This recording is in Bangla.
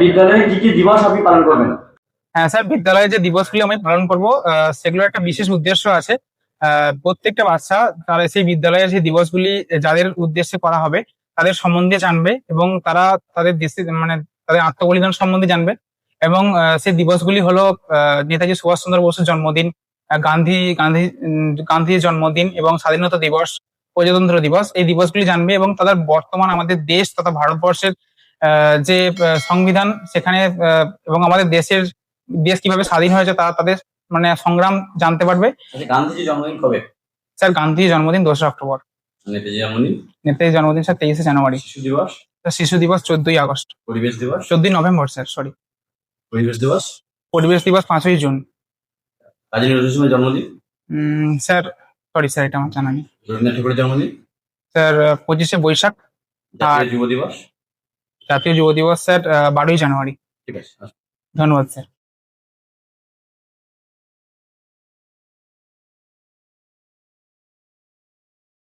বিদ্যালয়ে হ্যাঁ স্যার, বিদ্যালয়ে যে দিবসগুলি আমি পালন করব সেগুলোর একটা বিশেষ উদ্দেশ্য আছে। প্রত্যেকটা বাচ্চা তারা সেই বিদ্যালয়ের যে দিবসগুলি, যাদের উদ্দেশ্যে করা হবে, তাদের সম্বন্ধে জানবে এবং তারা তাদের দেশে মানে তাদের আত্মবলিদান সম্বন্ধে জানবে এবং সেই দিবসগুলি হলো নেতাজি সুভাষচন্দ্র বসুর জন্মদিন গান্ধী গান্ধী গান্ধীর জন্মদিন এবং স্বাধীনতা দিবস, প্রজাতন্ত্র দিবস, এই দিবসগুলি জানবে এবং তাদের বর্তমান আমাদের দেশ তথা ভারতবর্ষের যে সংবিধান সেখানে এবং আমাদের দেশের দেশ কীভাবে স্বাধীন হয়েছে তারা তাদের মানে সংগ্রাম জানতে পারবে। আচ্ছা গান্ধীজির জন্মদিন কবে? স্যার গান্ধীর জন্মদিন দোসরা অক্টোবর। নেতাজি জন্মদিন? স্যার তেইশে জানুয়ারি। শিশু দিবস? শিশু দিবস চোদ্দই আগস্ট। পরিবেশ দিবস? চোদ্দই নভেম্বর স্যার সরি। পরিবেশ দিবস? পরিবেশ দিবস পাঁচই জুন। কাজী নজরুল ইসলামের জন্মদিন? স্যার সরি স্যার এটা আমার জানা নেই। রবীন্দ্রনাথ ঠাকুরের জন্মদিন? স্যার পঁচিশে বৈশাখ। আর- যুব দিবস? জাতীয় যুব দিবস স্যার বারোই জানুয়ারি ঠিক আছে। ধন্যবাদ স্যার